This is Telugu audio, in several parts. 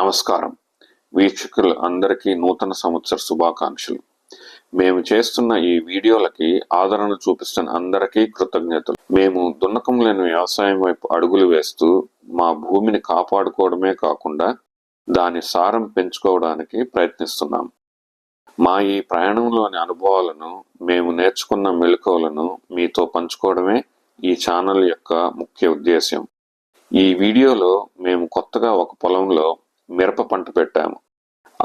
నమస్కారం. వీక్షకులు అందరికీ నూతన సంవత్సర శుభాకాంక్షలు. మేము చేస్తున్న ఈ వీడియోలకి ఆదరణ చూపిస్తున్న అందరికీ కృతజ్ఞతలు. మేము దున్నకం లేని వ్యవసాయం వైపు అడుగులు వేస్తూ మా భూమిని కాపాడుకోవడమే కాకుండా దాని సారం పెంచుకోవడానికి ప్రయత్నిస్తున్నాం. మా ఈ ప్రయాణంలోని అనుభవాలను మేము నేర్చుకున్న మెలకువలను మీతో పంచుకోవడమే ఈ ఛానల్ యొక్క ముఖ్య ఉద్దేశ్యం. ఈ వీడియోలో మేము కొత్తగా ఒక పొలంలో మిరప పంట పెట్టాము.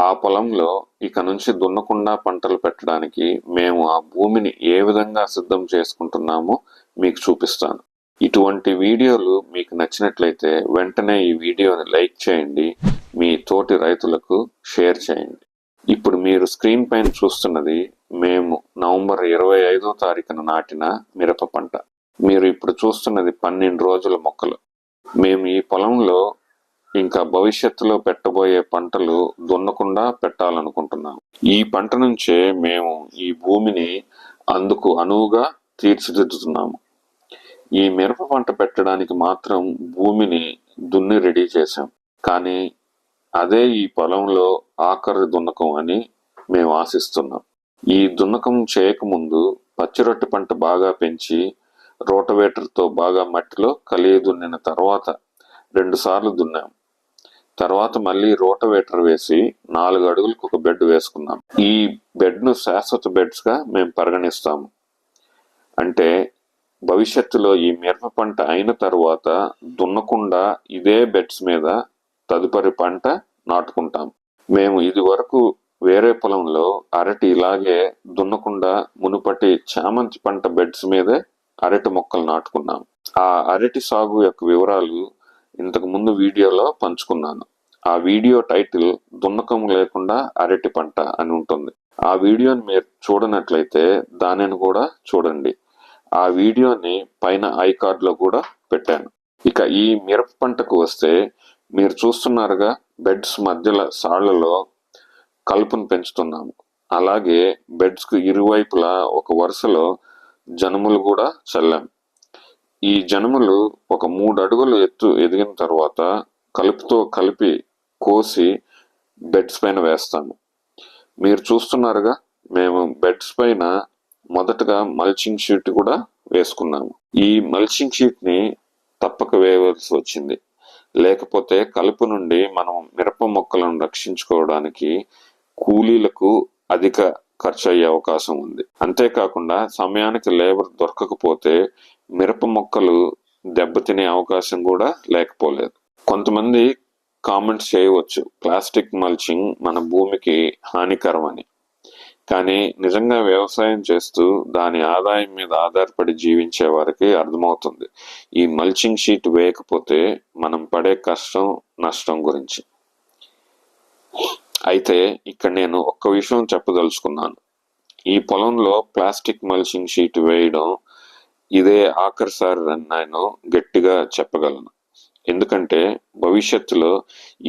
ఆ పొలంలో ఇక నుంచి దున్నకుండా పంటలు పెట్టడానికి మేము ఆ భూమిని ఏ విధంగా సిద్ధం చేసుకుంటున్నామో మీకు చూపిస్తాను. ఇటువంటి వీడియోలు మీకు నచ్చినట్లయితే వెంటనే ఈ వీడియోని లైక్ చేయండి మీ తోటి రైతులకు షేర్ చేయండి. ఇప్పుడు మీరు స్క్రీన్ పైన చూస్తున్నది మేము నవంబర్ ఇరవై ఐదో తారీఖున నాటిన మిరప పంట. మీరు ఇప్పుడు చూస్తున్నది పన్నెండు రోజుల మొక్కలు. మేము ఈ పొలంలో ఇంకా భవిష్యత్తులో పెట్టబోయే పంటలు దున్నకుండా పెట్టాలనుకుంటున్నాం ఈ పంట నుంచే మేము ఈ భూమిని అందుకు అనువుగా తీర్చిదిద్దుతున్నాము. ఈ మిరప పంట పెట్టడానికి మాత్రం భూమిని దున్ని రెడీ చేశాం. కానీ అదే ఈ పొలంలో ఆఖరి దున్నకం అని మేము ఆశిస్తున్నాం. ఈ దున్నకం చేయకముందు పచ్చిరొట్టె పంట బాగా పెంచి రోటవేటర్తో బాగా మట్టిలో కలియ దున్నిన తర్వాత రెండుసార్లు దున్నాం. తర్వాత మళ్ళీ రోటవేటర్ వేసి నాలుగు అడుగులకు ఒక బెడ్ వేసుకున్నాం ఈ బెడ్ను శాశ్వత బెడ్స్గా మేము పరిగణిస్తాము. అంటే భవిష్యత్తులో ఈ మిరప పంట అయిన తర్వాత దున్నకుండా ఇదే బెడ్స్ మీద తదుపరి పంట నాటుకుంటాం. మేము ఇది వరకు వేరే పొలంలో అరటి ఇలాగే దున్నకుండా మునుపటి చామంతి పంట బెడ్స్ మీదే అరటి మొక్కలు నాటుకున్నాం. ఆ అరటి సాగు యొక్క వివరాలు ఇంతకుముందు వీడియోలో పంచుకున్నాను. ఆ వీడియో టైటిల్ దున్నకం లేకుండా అరటి పంట అని ఉంటుంది. ఆ వీడియోని మీరు చూడనట్లయితే దానిని కూడా చూడండి. ఆ వీడియోని పైన ఐ కార్డులో కూడా పెట్టాను. ఇక ఈ మిరప పంటకు వస్తే మీరు చూస్తున్నారుగా బెడ్స్ మధ్యలో సాళ్ళలో కలుపును పెంచుతున్నాము. అలాగే బెడ్స్కు ఇరువైపులా ఒక వరుసలో జనుములు కూడా చల్లాం ఈ జనుములు ఒక మూడు అడుగులు ఎత్తు ఎదిగిన తర్వాత కలుపుతో కలిపి కోసి బెడ్స్ పైన వేస్తాము. మీరు చూస్తున్నారుగా మేము బెడ్స్ పైన మొదటగా మల్చింగ్ షీట్ కూడా వేసుకున్నాము. ఈ మల్చింగ్ షీట్ని తప్పక వేయవలసి వచ్చింది. లేకపోతే కలుపు నుండి మనం మిరప మొక్కలను రక్షించుకోవడానికి కూలీలకు అధిక ఖర్చు అయ్యే అవకాశం ఉంది అంతేకాకుండా సమయానికి లేబర్ దొరకకపోతే మిరప మొక్కలు దెబ్బతినే అవకాశం కూడా లేకపోలేదు. కొంతమంది కామెంట్స్ చేయవచ్చు. ప్లాస్టిక్ మల్చింగ్ మన భూమికి హానికరం అని కానీ నిజంగా వ్యవసాయం చేస్తూ దాని ఆదాయం మీద ఆధారపడి జీవించే వారికి అర్థమవుతుంది. ఈ మల్చింగ్ షీట్ వేయకపోతే మనం పడే కష్టం నష్టం గురించి. అయితే ఇక్కడ నేను ఒక్క విషయం చెప్పదలుచుకున్నాను. ఈ పొలంలో ప్లాస్టిక్ మల్చింగ్ షీట్ వేయడం ఇదే ఆఖరిసారి అని నేను గట్టిగా చెప్పగలను. ఎందుకంటే భవిష్యత్తులో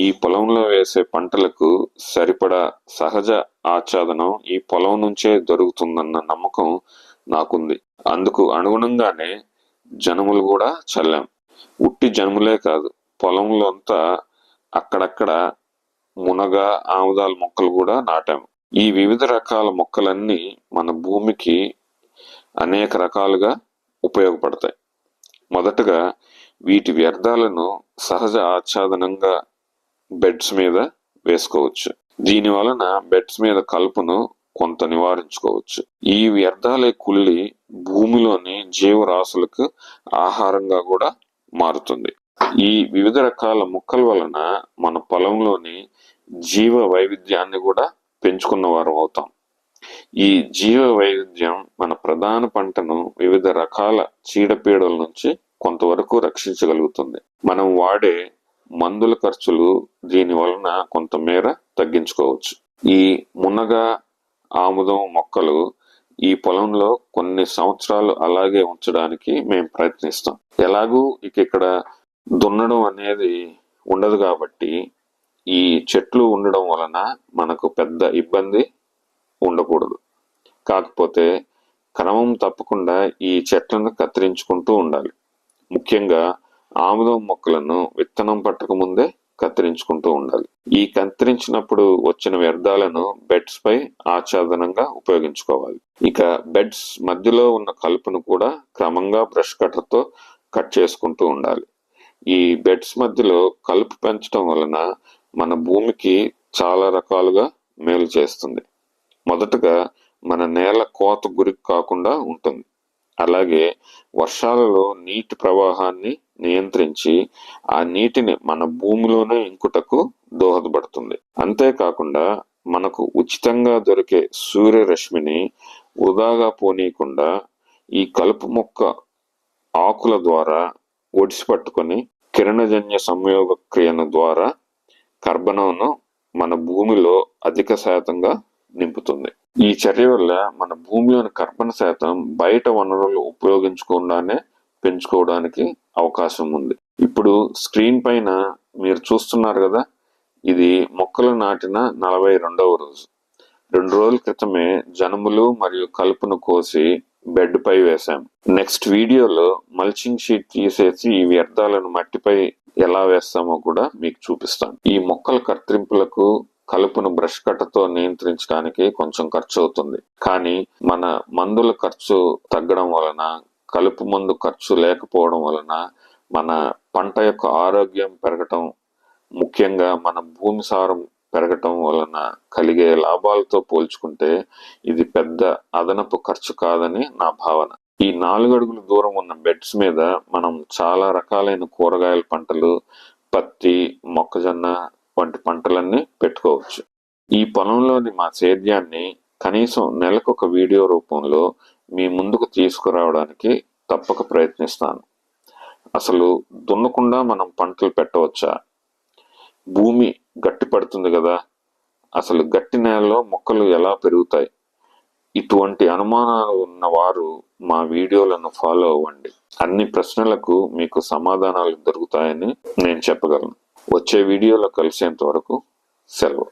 ఈ పొలంలో వేసే పంటలకు సరిపడా సహజ ఆచ్ఛాదనం ఈ పొలం నుంచే దొరుకుతుందన్న నమ్మకం నాకుంది. అందుకు అనుగుణంగానే జనములు కూడా చల్లాం. ఉట్టి జనములే కాదు పొలంలో అంతా అక్కడక్కడ మునగ ఆముదాల మొక్కలు కూడా నాటాము. ఈ వివిధ రకాల మొక్కలన్నీ మన భూమికి అనేక రకాలుగా ఉపయోగపడతాయి. మొదటగా వీటి వ్యర్థాలను సహజ ఆచ్ఛాదనంగా బెడ్స్ మీద వేసుకోవచ్చు. దీని వలన బెడ్స్ మీద కలుపును కొంత నివారించుకోవచ్చు. ఈ వ్యర్థాలే కుళ్ళి భూమిలోని జీవరాశులకు ఆహారంగా కూడా మారుతుంది. ఈ వివిధ రకాల మొక్కల వలన మన పొలంలోని జీవ వైవిధ్యాన్ని కూడా పెంచుకున్న వారు అవుతాం. ఈ జీవ వైవిధ్యం మన ప్రధాన పంటను వివిధ రకాల చీడపీడల నుంచి కొంతవరకు రక్షించగలుగుతుంది. మనం వాడే మందుల ఖర్చులు దీని వలన కొంతమేర తగ్గించుకోవచ్చు. ఈ మునగ ఆముదం మొక్కలు ఈ పొలంలో కొన్ని సంవత్సరాలు అలాగే ఉంచడానికి మేము ప్రయత్నిస్తాం. ఎలాగూ ఇక ఇక్కడ దున్నడం అనేది ఉండదు కాబట్టి ఈ చెట్లు ఉండడం వలన మనకు పెద్ద ఇబ్బంది ఉండకూడదు. కాకపోతే క్రమం తప్పకుండా ఈ చెట్లను కత్తిరించుకుంటూ ఉండాలి. ముఖ్యంగా ఆముదం మొక్కలను విత్తనం పట్టకముందే కత్తిరించుకుంటూ ఉండాలి. ఈ కత్తిరించినప్పుడు వచ్చిన వ్యర్థాలను బెడ్స్ పై ఆచ్ఛాదనంగా ఉపయోగించుకోవాలి. ఇక బెడ్స్ మధ్యలో ఉన్న కలుపును కూడా క్రమంగా బ్రష్ కట్టర్తో కట్ చేసుకుంటూ ఉండాలి. ఈ బెడ్స్ మధ్యలో కలుపు పెంచడం వలన మన భూమికి చాలా రకాలుగా మేలు చేస్తుంది. మొదటగా మన నేల కోత గురికి కాకుండా ఉంటుంది. అలాగే వర్షాలలో నీటి ప్రవాహాన్ని నియంత్రించి ఆ నీటిని మన భూమిలోనే ఇంకుటకు దోహదపడుతుంది. అంతేకాకుండా మనకు ఉచితంగా దొరికే సూర్యరశ్మిని వృధాగా పోనీయకుండా ఈ కలుపు మొక్క ఆకుల ద్వారా ఒడిసి పట్టుకొని కిరణజన్య సంయోగ క్రియను ద్వారా కర్బనంను మన భూమిలో అధిక శాతంగా నింపుతుంది. ఈ చర్య వల్ల మన భూమిలోని కర్బన శాతం బయట వనరులు ఉపయోగించకుండానే పెంచుకోవడానికి అవకాశం ఉంది. ఇప్పుడు స్క్రీన్ పైన మీరు చూస్తున్నారు కదా ఇది మొక్కలు నాటిన నలభై రెండవ రోజు. రెండు రోజుల క్రితమే జనుములు మరియు కలుపును కోసి బెడ్ పై వేశాం. నెక్స్ట్ వీడియోలో మల్చింగ్ షీట్ తీసేసి ఈ వ్యర్థాలను మట్టిపై ఎలా వేస్తామో కూడా మీకు చూపిస్తాను. ఈ మొక్కల కత్తిరింపులకు కలుపును బ్రష్ కట్టతో నియంత్రించడానికి కొంచెం ఖర్చు అవుతుంది. కానీ మన మందుల ఖర్చు తగ్గడం వలన కలుపు మందు ఖర్చు లేకపోవడం వలన మన పంట యొక్క ఆరోగ్యం పెరగటం ముఖ్యంగా మన భూమి సారం పెరగటం వలన కలిగే లాభాలతో పోల్చుకుంటే ఇది పెద్ద అదనపు ఖర్చు కాదని నా భావన. ఈ నాలుగు అడుగుల దూరం ఉన్న బెడ్స్ మీద మనం చాలా రకాలైన కూరగాయల పంటలు పత్తి మొక్కజొన్న వంటి పంటలన్నీ పెట్టుకోవచ్చు. ఈ పొలంలోని మా సేద్యాన్ని కనీసం నెలకు ఒక వీడియో రూపంలో మీ ముందుకు తీసుకురావడానికి తప్పక ప్రయత్నిస్తాను. అసలు దున్నకుండా మనం పంటలు పెట్టవచ్చా? భూమి గట్టి పడుతుంది కదా. అసలు గట్టి నేలలో మొక్కలు ఎలా పెరుగుతాయి? ఇటువంటి అనుమానాలు ఉన్న వారు మా వీడియోలను ఫాలో అవ్వండి. అన్ని ప్రశ్నలకు మీకు సమాధానాలు దొరుకుతాయని నేను చెప్పగలను. వచ్చే వీడియోలో కలిసేంత వరకు సెలవు.